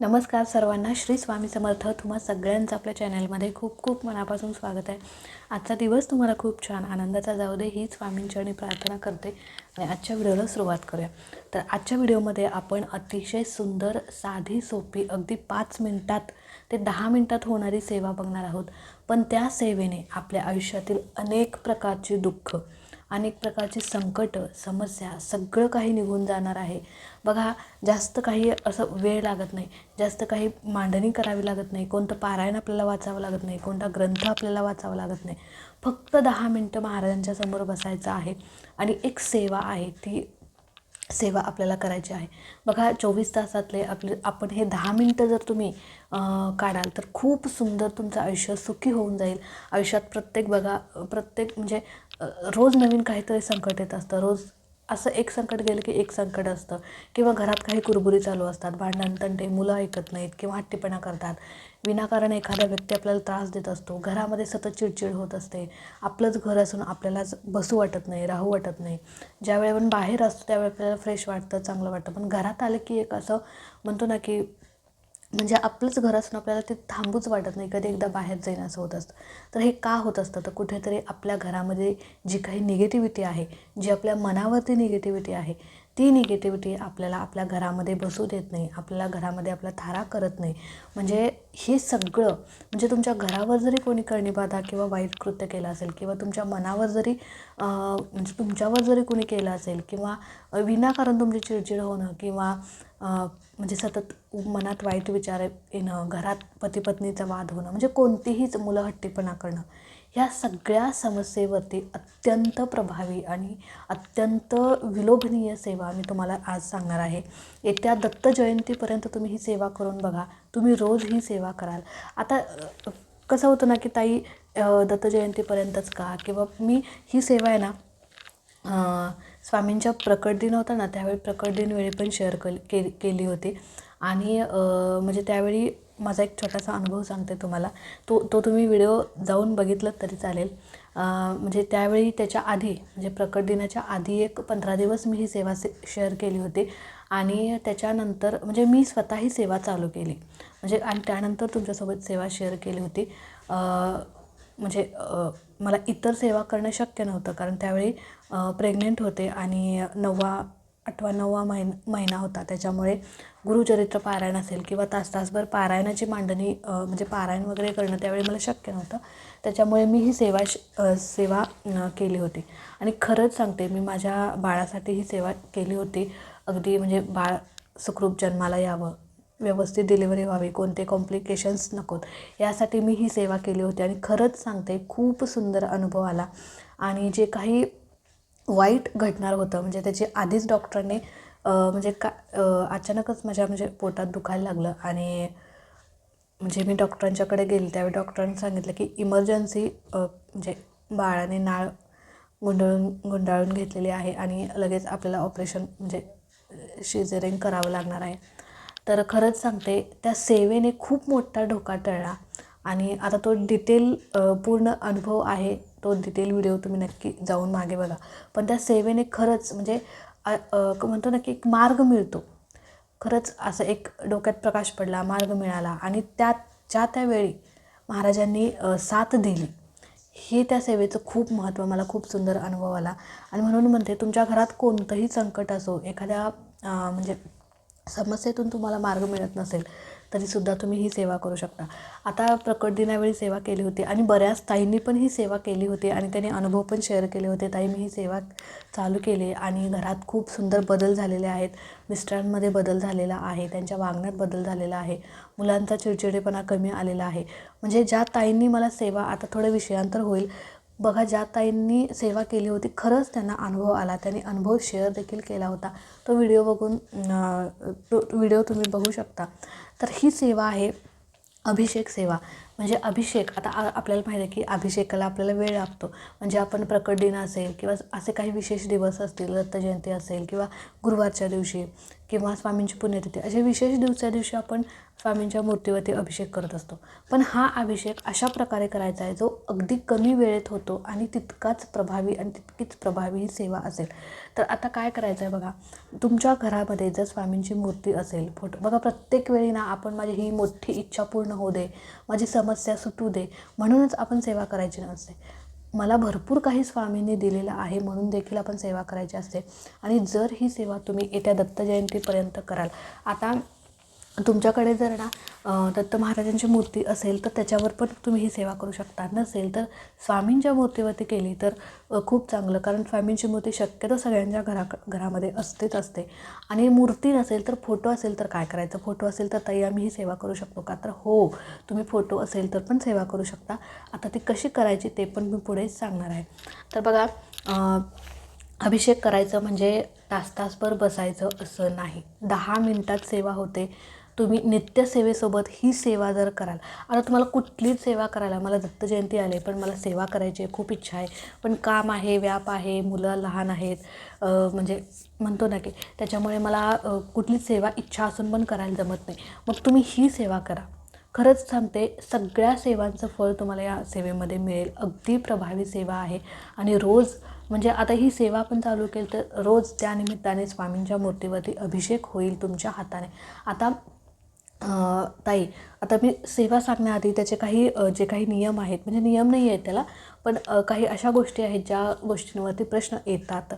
नमस्कार सर्वांना. श्री स्वामी समर्थ. तुम्हा सगळ्यांचं आपल्या चॅनलमध्ये खूप खूप मनापासून स्वागत आहे. आजचा दिवस तुम्हाला खूप छान आनंदाचा जाऊ दे ही स्वामींचरणी प्रार्थना करते. आणि आजच्या व्हिडिओला सुरुवात करूया. तर आजच्या व्हिडिओमध्ये आपण अतिशय सुंदर साधी सोपी अगदी पाच मिनटात ते दहा मिनटात होणारी सेवा बघणार आहोत. पण त्या सेवेने आपल्या आयुष्यातील अनेक प्रकारची दुःख अनेक प्रकारचे संकट समस्या सगळं काही निघून जाणार आहे. बघा जास्त काही असं वेळ लागत नाही. जास्त काही मांडणी करावी लागत नाही. कोणतं पारायण आपल्याला वाचावं लागत नाही. कोणता ग्रंथ आपल्याला वाचावा लागत नाही. फक्त दहा मिनटं महाराजांच्या समोर बसायचं आहे आणि एक सेवा आहे ती सेवा आपल्याला करायची आहे. बघा चोवीस तासातले आपले आपण हे दहा मिनटं जर तुम्ही काढाल तर खूप सुंदर तुमचं आयुष्य सुखी होऊन जाईल. आयुष्यात प्रत्येक बघा प्रत्येक म्हणजे रोज नवीन काहीतरी संकट येत असतं. रोज असं एक संकट गेलं की एक संकट असतं. किंवा घरात काही कुरबुरी चालू असतात. भांडण तंटे मुलं ऐकत नाहीत किंवा हट्टीपणा करतात. विनाकारण एखादा व्यक्ती आपल्याला त्रास देत असतो. घरामध्ये सतत चिडचिड होत असते. आपलंच घर असून आपल्यालाच बसू वाटत नाही राहू वाटत नाही. ज्यावेळी आपण बाहेर असतो त्यावेळी आपल्याला फ्रेश वाटतं चांगलं वाटतं. पण घरात आलं की एक असं म्हणतो ना की म्हणजे आपलंच घर असून आपल्याला ते थांबूच वाटत नाही. कधी एकदा बाहेर जाईन असं होत असतं. तर हे का होत असतं? तर कुठेतरी आपल्या घरामध्ये जी काही निगेटिव्हिटी आहे जी आपल्या मनावरती निगेटिव्हिटी आहे ती निगेटिव्हिटी आपल्याला आपल्या घरामध्ये बसू देत नाही. आपल्याला घरामध्ये आपला थारा करत नाही. म्हणजे हे सगळं म्हणजे तुमच्या घरावर जरी कोणी करणीबाधा किंवा वाईट कृत्य केलं असेल किंवा तुमच्या मनावर जरी म्हणजे तुमच्यावर जरी कोणी केलं असेल किंवा विनाकारण तुमची चिडचिड होणं किंवा म्हणजे सतत मनात वाईट विचार येणं घरात पती पत्नीचा वाद होणं म्हणजे कोणतीहीच मुलं हट्टीपणा करणं ह्या सगळ्या समस्येवरती अत्यंत प्रभावी आणि अत्यंत विलोभनीय सेवा मी तुम्हाला आज सांगणार आहे. येत्या दत्त जयंतीपर्यंत तुम्ही ही सेवा करून बघा. तुम्ही रोज ही सेवा कराल. आता कसं होतं ना की ताई दत्त जयंतीपर्यंतच का? किंवा मी ही सेवा आहे ना स्वामींच्या प्रकट दिन होता ना त्यावेळी प्रकट दिन वेळी पण शेअर कल के केली होती. आणि म्हणजे त्यावेळी माझा एक छोटासा अनुभव सांगते तुम्हाला. तो तो तुम्ही व्हिडिओ जाऊन बघितलं तरी चालेल. म्हणजे त्यावेळी त्याच्या आधी म्हणजे प्रकट दिनाच्या आधी एक पंधरा दिवस मी ही सेवा से शेअर केली होती. आणि त्याच्यानंतर म्हणजे मी स्वतः ही सेवा चालू केली. म्हणजे आणि त्यानंतर तुमच्यासोबत सेवा शेअर केली होती. म्हणजे मला इतर सेवा करणं शक्य नव्हतं. कारण त्यावेळी प्रेग्नेंट होते आणि नववा आठवा नववा महिन महिना होता. त्याच्यामुळे गुरुचरित्र पारायण असेल किंवा तास तासभर पारायणाची मांडणी म्हणजे पारायण वगैरे करणं त्यावेळी मला शक्य नव्हतं. त्याच्यामुळे मी ही सेवा श सेवा केली होती. आणि खरंच सांगते मी माझ्या बाळासाठी ही सेवा केली होती. अगदी म्हणजे बाळ सुखरूप जन्माला यावं. व्यवस्थित डिलिव्हरी व्हावी कोणते कॉम्प्लिकेशन्स नकोत. यासाठी मी ही सेवा केली होती आणि खरंच सांगते खूप सुंदर अनुभव आला. आणि जे काही वाईट घडणार होतं म्हणजे त्याची आधीच डॉक्टरने म्हणजे का अचानकच माझ्या म्हणजे पोटात दुखायला लागलं आणि म्हणजे मी डॉक्टरांच्याकडे गेले. त्यावेळी डॉक्टरांनी सांगितलं की इमर्जन्सी म्हणजे बाळाने नाळ गुंडाळून गुंडाळून घेतलेली आहे आणि लगेच आपल्याला ऑपरेशन म्हणजे शिजरिंग करावं लागणार आहे. तर खरंच सांगते त्या सेवेने खूप मोठा धोका टळला. आणि आता तो डिटेल पूर्ण अनुभव आहे तो डिटेल व्हिडिओ तुम्ही नक्की जाऊन मागे बघा. पण त्या सेवेने खरंच म्हणजे म्हणतो ना की एक मार्ग मिळतो. खरंच असं एक डोक्यात प्रकाश पडला मार्ग मिळाला. आणि त्या ज्या त्यावेळी महाराजांनी साथ दिली हे त्या सेवेचं खूप महत्त्व मला खूप सुंदर अनुभव आला. आणि म्हणून म्हणते तुमच्या घरात कोणतंही संकट असो एखाद्या म्हणजे समस्येतून तुम्हाला मार्ग मिळत नसेल तरीसुद्धा तुम्ही ही सेवा करू शकता. आता प्रकट दिनावेळी सेवा केली होती आणि बऱ्याच ताईंनी पण ही सेवा केली होती आणि त्यांनी अनुभव पण शेअर केले होते. ताई मी ही सेवा चालू केली आणि घरात खूप सुंदर बदल झालेले आहेत. मिस्टरांमध्ये बदल झालेला आहे त्यांच्या वागण्यात बदल झालेला आहे मुलांचा चिडचिडेपणा कमी आलेला आहे. म्हणजे ज्या ताईंनी मला सेवा आता थोडं विषयांतर होईल बघा ज्या ताईंनी सेवा केली होती खरंच त्यांना अनुभव आला. त्यांनी अनुभव शेअर देखील केला होता. तो व्हिडिओ बघून तो व्हिडिओ तुम्ही बघू शकता. तर ही सेवा आहे अभिषेक सेवा. म्हणजे अभिषेक आता आपल्याला माहिती आहे की अभिषेकाला आपल्याला वेळ लागतो. म्हणजे आपण प्रकट दिन असेल किंवा असे काही विशेष दिवस असतील दत्त जयंती असेल किंवा गुरुवारच्या दिवशी किंवा स्वामींची पुण्यतिथी असे विशेष दिवसा दिवशी आपण स्वामींच्या मूर्तीवरती अभिषेक करत असतो. पण हा अभिषेक अशा प्रकारे करायचा आहे जो अगदी कमी वेळेत होतो आणि तितकाच प्रभावी आणि तितकीच प्रभावी ही सेवा असेल. तर आता काय करायचं आहे बघा तुमच्या घरामध्ये जर स्वामींची मूर्ती असेल फोटो बघा प्रत्येक वेळी ना आपण माझी ही मोठी इच्छा पूर्ण होऊ दे माझी समस्या सुटू दे म्हणूनच आपण सेवा करायची नसते. मला भरपूर काही स्वामींनी दिलेलं आहे म्हणून देखील आपण सेवा करायची असते. आणि जर ही सेवा तुम्ही येत्या दत्त जयंतीपर्यंत कराल आता तुमच्याकडे जर ना दत्त महाराजांची मूर्ती असेल तर त्याच्यावर पण तुम्ही ही सेवा करू शकता. नसेल तर स्वामींच्या मूर्तीवरती केली तर खूप चांगलं. कारण स्वामींची मूर्ती शक्यतो सगळ्यांच्या घरा घरामध्ये असतेच असते. आणि मूर्ती नसेल तर फोटो असेल तर काय करायचं? फोटो असेल तर ताई आम्ही ही सेवा करू शकतो का? तर हो तुम्ही फोटो असेल तर पण सेवा करू शकता. आता ती कशी करायची ते पण मी पुढे सांगणार आहे. तर बघा अभिषेक करायचं म्हणजे तास तासभर बसायचं असं नाही. दहा मिनटात सेवा होते. तुम्ही नित्यसेवेसोबत ही सेवा जर कराल. आता तुम्हाला कुठलीच सेवा करायला मला दत्त जयंती आले पण मला सेवा करायची आहे खूप इच्छा आहे. पण काम आहे व्याप आहे मुलं लहान आहेत म्हणजे म्हणतो ना की त्याच्यामुळे मला कुठलीच सेवा इच्छा असून पण करायला जमत नाही. मग तुम्ही ही सेवा करा. खरंच सांगते सगळ्या सेवांचं फळ तुम्हाला या सेवेमध्ये मिळेल. अगदी प्रभावी सेवा आहे. आणि रोज म्हणजे आता ही सेवा पण चालू केली तर रोज त्या निमित्ताने स्वामींच्या मूर्तीवरती अभिषेक होईल तुमच्या हाताने. आता ताई आता मी सेवा सांगण्याआधी त्याचे काही जे काही नियम आहेत म्हणजे नियम नाही आहेत त्याला पण काही अशा गोष्टी आहेत ज्या गोष्टींवरती प्रश्न येतात.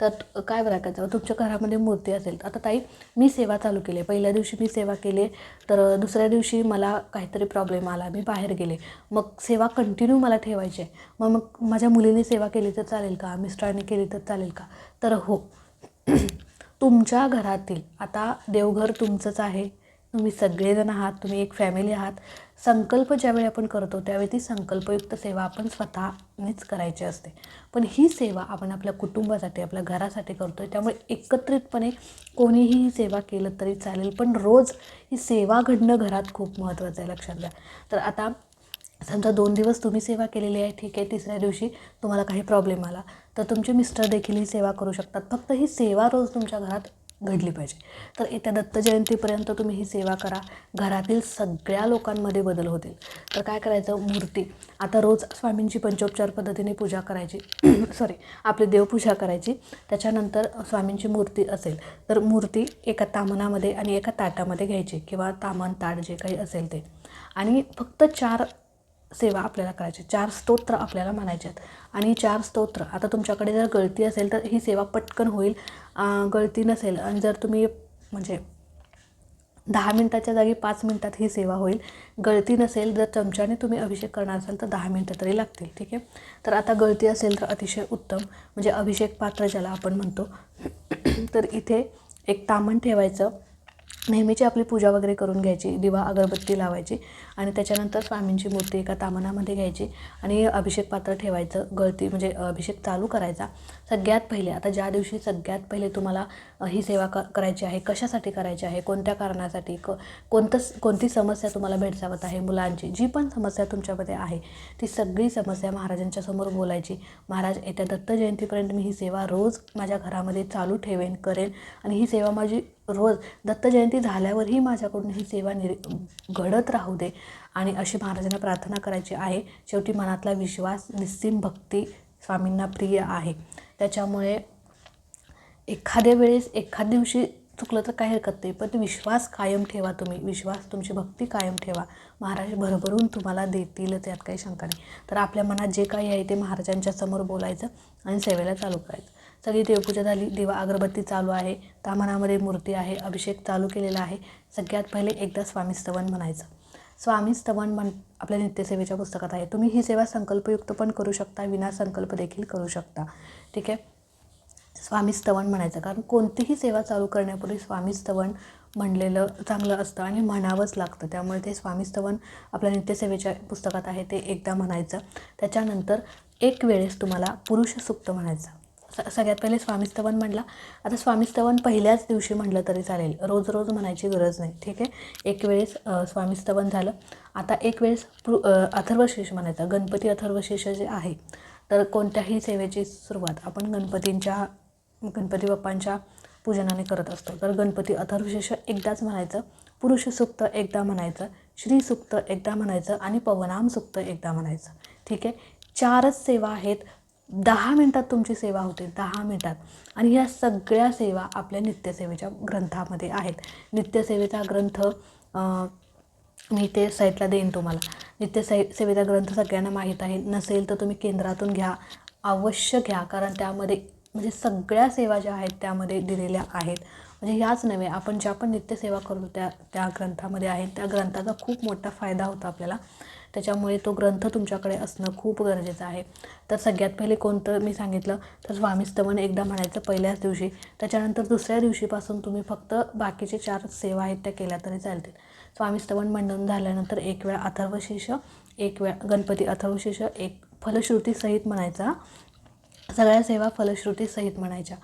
तर काय बरं का तुमच्या घरामध्ये मूर्ती असेल. आता ताई मी सेवा चालू केली. पहिल्या दिवशी मी सेवा केली तर दुसऱ्या दिवशी मला काहीतरी प्रॉब्लेम आला. मी बाहेर गेले. मग सेवा कंटिन्यू मला ठेवायची आहे. मग मग माझ्या मुलीने सेवा केली तर चालेल का? मिस्टरांनी केली तर चालेल का? तर हो. तुमच्या घरातील आता देवघर तुमचंच आहे. तुम्ही सगळेजण आहात तुम्ही एक फॅमिली आहात. संकल्प ज्यावेळी आपण करतो त्यावेळी ती संकल्पयुक्त सेवा आपण स्वतःनेच करायची असते. पण ही सेवा आपण आपल्या कुटुंबासाठी आपल्या घरासाठी करतो आहे त्यामुळे एकत्रितपणे कोणीही ही सेवा केलं तरी चालेल. पण रोज ही सेवा घडणं घरात खूप महत्त्वाचं आहे लक्षात घ्या. तर आता समजा दोन दिवस तुम्ही सेवा केलेली आहे ठीक आहे तिसऱ्या दिवशी तुम्हाला काही प्रॉब्लेम आला तर तुमचे मिस्टर देखील ही सेवा करू शकतात. फक्त ही सेवा रोज तुमच्या घरात घडली पाहिजे. तर येत्या दत्त जयंतीपर्यंत तुम्ही ही सेवा करा. घरातील सगळ्या लोकांमध्ये बदल होतील. तर काय करायचं? मूर्ती. आता रोज स्वामींची पंचोपचार पद्धतीने पूजा करायची. सॉरी आपली देवपूजा करायची. त्याच्यानंतर स्वामींची मूर्ती असेल. तर मूर्ती एका तामणामध्ये आणि एका ताटामध्ये घ्यायची किंवा तामण ताट जे काही असेल ते. आणि फक्त चार सेवा आपल्याला करायची. चार स्तोत्र आपल्याला म्हणायचे आहेत. आणि चार स्तोत्र आता तुमच्याकडे जर गळती असेल तर ही सेवा पटकन होईल. गळती नसेल आणि जर तुम्ही म्हणजे दहा मिनटाच्या जागी पाच मिनटात ही सेवा होईल. गळती नसेल जर चमच्याने तुम्ही अभिषेक करणार असाल तर दहा मिनटं तरी लागतील ठीक आहे? तर आता गळती असेल तर अतिशय उत्तम म्हणजे अभिषेक पात्र ज्याला आपण म्हणतो. तर इथे एक तामण ठेवायचं. नेहमीची आपली पूजा वगैरे करून घ्यायची दिवा अगरबत्ती लावायची आणि त्याच्यानंतर स्वामींची मूर्ती एका तामणामध्ये घ्यायची आणि अभिषेक पात्र ठेवायचं गळती म्हणजे अभिषेक चालू करायचा. सगळ्यात पहिले आता ज्या दिवशी सगळ्यात पहिले तुम्हाला ही सेवा क करायची आहे कशासाठी करायची आहे कोणत्या कारणासाठी क कोणतं कोणती समस्या तुम्हाला भेडसावत आहे मुलांची जी पण समस्या तुमच्यामध्ये आहे ती सगळी समस्या महाराजांच्या समोर बोलायची. महाराज येत्या दत्त जयंतीपर्यंत मी ही सेवा रोज माझ्या घरामध्ये चालू ठेवेन करेन आणि ही सेवा माझी रोज दत्त जयंती झाल्यावरही माझ्याकडून ही सेवा निर घडत राहू दे आणि अशी महाराजांना प्रार्थना करायची आहे. शेवटी मनातला विश्वास निस्सीम भक्ती स्वामींना प्रिय आहे. त्याच्यामुळे एखाद्या वेळेस एखाद्या दिवशी चुकलं तर काही हरकत नाही पण विश्वास कायम ठेवा तुम्ही. विश्वास तुमची भक्ती कायम ठेवा. महाराज भरभरून तुम्हाला देतीलच यात काही शंका नाही. तर आपल्या मनात जे काही आहे ते महाराजांच्या समोर बोलायचं आणि सेवेला चालू करायचं. सगळी देवपूजा झाली दिवा अगरबत्ती चालू आहे तामणामध्ये मूर्ती आहे अभिषेक चालू केलेला आहे. सगळ्यात पहिले एकदा स्वामी स्तवन म्हणायचं. स्वामी स्तवन म्हण आपल्या नित्यसेवेच्या पुस्तकात आहे. तुम्ही ही सेवा संकल्पयुक्त पण करू शकता विना संकल्प देखील करू शकता. ठीक आहे? स्वामी स्तवन म्हणायचं. कारण कोणतीही सेवा चालू करण्यापूर्वी स्वामी स्तवन म्हणलेलं चांगलं असतं आणि म्हणावंच लागतं. त्यामुळे ते स्वामी स्तवन आपल्या नित्यसेवेच्या पुस्तकात आहे ते एकदा म्हणायचं. त्याच्यानंतर एक वेळेस तुम्हाला पुरुष सुक्त म्हणायचं. स सगळ्यात पहिले स्वामीस्तवन म्हणला आता स्वामीस्तवन पहिल्याच दिवशी म्हटलं तरी चालेल. रोज रोज म्हणायची गरज नाही. ठीक आहे? एक वेळेस स्वामीस्तवन झालं. आता एक वेळेस पृ अथर्वशेष म्हणायचं. गणपती अथर्वशेष जे आहे तर कोणत्याही सेवेची सुरुवात आपण गणपतींच्या गणपती बाप्पांच्या पूजनाने करत असतो. तर गणपती अथर्वशेष एकदाच म्हणायचं. पुरुष सुक्त एकदा म्हणायचं. श्री सुक्त एकदा म्हणायचं. आणि पवनाम सुक्त एकदा म्हणायचं. ठीक आहे? चारच सेवा आहेत. दहा मिनटात तुमची सेवा होते दहा मिनटात. आणि ह्या सगळ्या सेवा आपल्या नित्यसेवेच्या ग्रंथामध्ये आहेत. नित्यसेवेचा ग्रंथ मी ते साईटला देईन तुम्हाला. नित्य से सेवेचा ग्रंथ सगळ्यांना माहीत आहे. नसेल तर तुम्ही केंद्रातून घ्या. अवश्य घ्या. कारण त्यामध्ये म्हणजे सगळ्या सेवा ज्या आहेत त्यामध्ये दिलेल्या आहेत. म्हणजे ह्याच नव्हे आपण ज्या पण नित्यसेवा करतो त्या त्या ग्रंथामध्ये आहेत त्या ग्रंथाचा खूप मोठा फायदा होतो आपल्याला. त्याच्यामुळे तो ग्रंथ तुमच्याकडे असणं खूप गरजेचं आहे. तर सगळ्यात पहिले कोणतं मी सांगितलं? तर स्वामीस्तवन एकदा म्हणायचं पहिल्याच दिवशी. त्याच्यानंतर दुसऱ्या दिवशीपासून तुम्ही फक्त बाकीचे चार सेवा आहेत त्या केल्या तरी चालतील. स्वामीस्तवन मंडन झाल्यानंतर एक वेळा अथर्वशेष एक वेळा गणपती अथर्वशेष एक फलश्रुतीसहित म्हणायचा. सगळ्या सेवा फलश्रुतीसहित म्हणायच्या.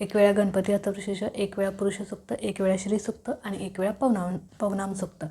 एक वेळा गणपती अथर्वशीर्ष एक वेळा पुरुषसुक्त एक वेळा श्रीसुक्त आणि एक वेळा पवनाम पवनाम सुक्त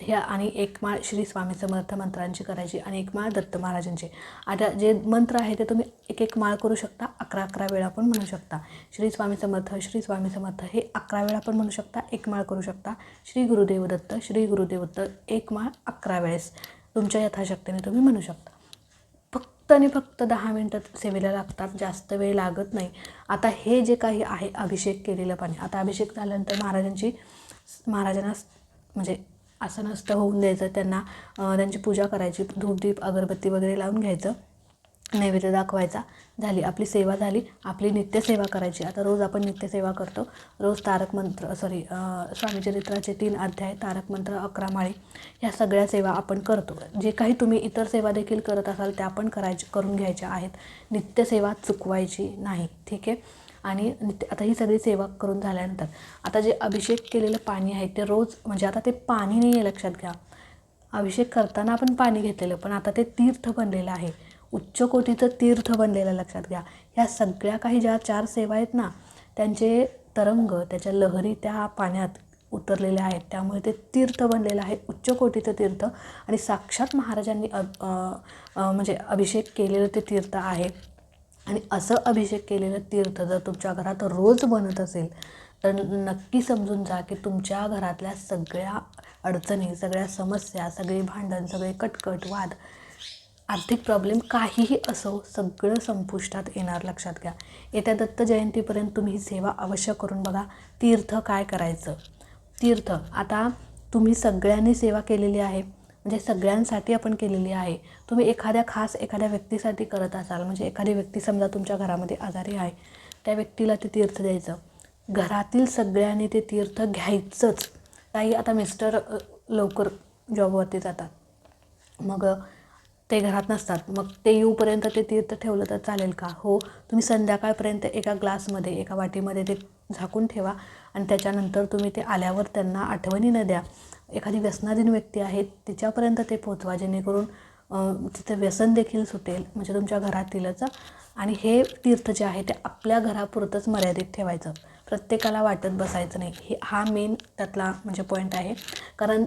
ह्या आणि एक माळ श्री स्वामी समर्थ मंत्रांची करायची आणि एक माळ दत्त महाराजांची. आता जे मंत्र आहे ते तुम्ही एक एक माळ करू शकता अकरा अकरा वेळा पण म्हणू शकता. श्री स्वामी समर्थ श्री स्वामी समर्थ हे अकरा वेळा पण म्हणू शकता एक माळ करू शकता. श्री गुरुदेव दत्त श्री गुरुदेव दत्त एक माळ अकरा वेळेस. तुमच्या यथाशक्तीने तुम्ही म्हणू शकता. फक्त आणि फक्त दहा मिनटं सेवेला लागतात जास्त वेळ लागत नाही. आता हे जे काही आहे अभिषेक केलेलं पाणी. आता अभिषेक झाल्यानंतर महाराजांची महाराजांना म्हणजे असं नसतं होऊन द्यायचं त्यांना त्यांची पूजा करायची धूपदीप अगरबत्ती वगैरे लावून घ्यायचं नैवेद्य दाखवायचा. झाली आपली सेवा झाली आपली नित्यसेवा करायची. आता रोज आपण नित्यसेवा करतो. रोज तारक मंत्र सॉरी स्वामीचरित्राचे तीन अध्याय तारक मंत्र अकरा माळी ह्या सगळ्या सेवा आपण करतो. जे काही तुम्ही इतर सेवा देखील करत असाल त्या पण करायच्या करून घ्यायच्या आहेत. नित्यसेवा चुकवायची नाही ठीक आहे? आणि आता ही सगळी सेवा करून झाल्यानंतर आता जे अभिषेक केलेलं पाणी आहे ते रोज म्हणजे आता ते पाणी नाही आहे लक्षात घ्या. अभिषेक करताना आपण पाणी घेतलेलं पण आता ते तीर्थ बनलेलं आहे. उच्च कोटीचं तीर्थ बनलेलं लक्षात घ्या. ह्या सगळ्या काही ज्या चार सेवा आहेत ना त्यांचे तरंग त्याच्या लहरी त्या पाण्यात उतरलेल्या आहेत. त्यामुळे ते तीर्थ बनलेलं आहे उच्च कोटीचं तीर्थ. आणि साक्षात महाराजांनी अ, म्हणजे अभिषेक केलेलं ते तीर्थ आहे. आणि असं अभिषेक केलेलं तीर्थ जर तुमच्या घरात रोज बनत असेल तर नक्की समजून जा की तुमच्या घरातल्या सगळ्या अडचणी सगळ्या समस्या सगळी भांडण सगळे कटकट वाद आर्थिक प्रॉब्लेम काहीही असो सगळं संपुष्टात येणार लक्षात घ्या. येत्या दत्त जयंतीपर्यंत तुम्ही ही सेवा अवश्य करून बघा. तीर्थ काय करायचं? तीर्थ आता तुम्ही सगळ्यांनी सेवा केलेली आहे. म्हणजे सगळ्यांसाठी आपण केलेली आहे. तुम्ही एखाद्या खास एखाद्या व्यक्तीसाठी करत असाल म्हणजे एखादी व्यक्ती समजा तुमच्या घरामध्ये आजारी आहे त्या व्यक्तीला ते तीर्थ द्यायचं. घरातील सगळ्यांनी ते तीर्थ घ्यायचंच. काही आता मिस्टर लवकर जॉबवरती जातात. मग ते घरात नसतात. मग ते येऊपर्यंत ते तीर्थ ठेवलं तर चालेल का? हो तुम्ही संध्याकाळपर्यंत एका ग्लासमध्ये एका वाटीमध्ये ते झाकून ठेवा आणि त्याच्यानंतर तुम्ही ते आल्यावर त्यांना आठवणी न द्या. एखादी व्यसनाधीन व्यक्ती आहे तिच्यापर्यंत ते पोचवा जेणेकरून तिथे व्यसन देखील सुटेल म्हणजे तुमच्या घरातीलच. आणि हे तीर्थ जे आहे ते आपल्या घरापुरतंच मर्यादित ठेवायचं. प्रत्येकाला वाटत बसायचं नाही. हे हा मेन त्यातला म्हणजे पॉईंट आहे. कारण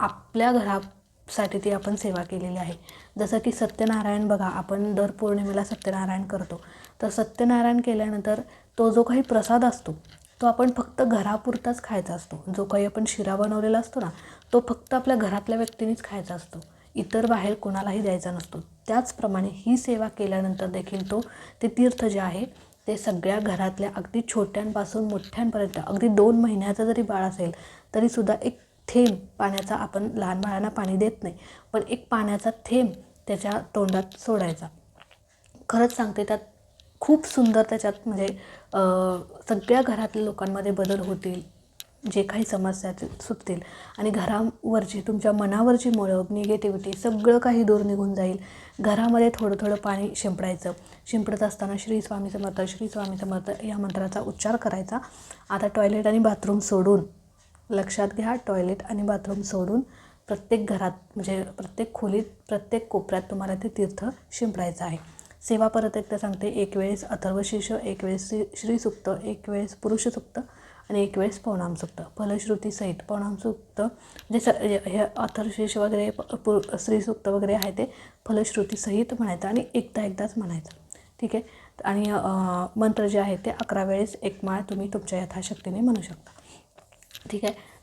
आपल्या घरासाठी ती आपण सेवा केलेली आहे. जसं की सत्यनारायण बघा आपण दर पौर्णिमेला सत्यनारायण करतो. तर सत्यनारायण केल्यानंतर तो जो काही प्रसाद असतो तो आपण फक्त घरापुरताच खायचा असतो. जो काही आपण शिरा बनवलेला असतो ना तो फक्त आपल्या घरातल्या व्यक्तीनेच खायचा असतो. इतर बाहेर कोणालाही द्यायचा नसतो. त्याचप्रमाणे ही सेवा केल्यानंतर देखील तो ते तीर्थ जे आहे ते सगळ्या घरातल्या अगदी छोट्यांपासून मोठ्यांपर्यंत अगदी दोन महिन्याचं जरी बाळ असेल तरीसुद्धा एक थेंब पाण्याचा आपण लहान बाळांना पाणी देत नाही पण एक पाण्याचा थेंब त्याच्या तोंडात सोडायचा. खरंच सांगते त्यात खूप सुंदर त्याच्यात म्हणजे सगळ्या घरातल्या लोकांमध्ये बदल होतील जे काही समस्या सुटतील. आणि घरावरची तुमच्या मनावरची मळब निगेटिव्हिटी सगळं काही दूर निघून जाईल. घरामध्ये थोडं थोडं पाणी शिंपडायचं. शिंपडत असताना श्री स्वामी समर्थ श्री स्वामी समर्थ या मंत्राचा उच्चार करायचा. आता टॉयलेट आणि बाथरूम सोडून लक्षात घ्या टॉयलेट आणि बाथरूम सोडून प्रत्येक घरात म्हणजे प्रत्येक खोलीत प्रत्येक कोपऱ्यात तुम्हाला ते तीर्थ शिंपडायचं आहे. सेवा परत एकदा सांगते. एक वेळेस अथर्वशीर्ष एक वेळेस श्री श्रीसुक्त एक वेळेस पुरुषसुक्त आणि एक वेळेस पवनामसुक्त फलश्रुतीसहित पवनामसुक्त म्हणजे स हे अथर्वशीर्ष वगैरे प- पु श्रीसुक्त वगैरे आहे ते फलश्रुतीसहित म्हणायचं आणि एकदा एकदाच म्हणायचं. ठीक आहे? आणि मंत्र जे आहे ते अकरा वेळेस एक माळ तुम्ही तुमच्या यथाशक्तीने म्हणू शकता. ठीक आहे?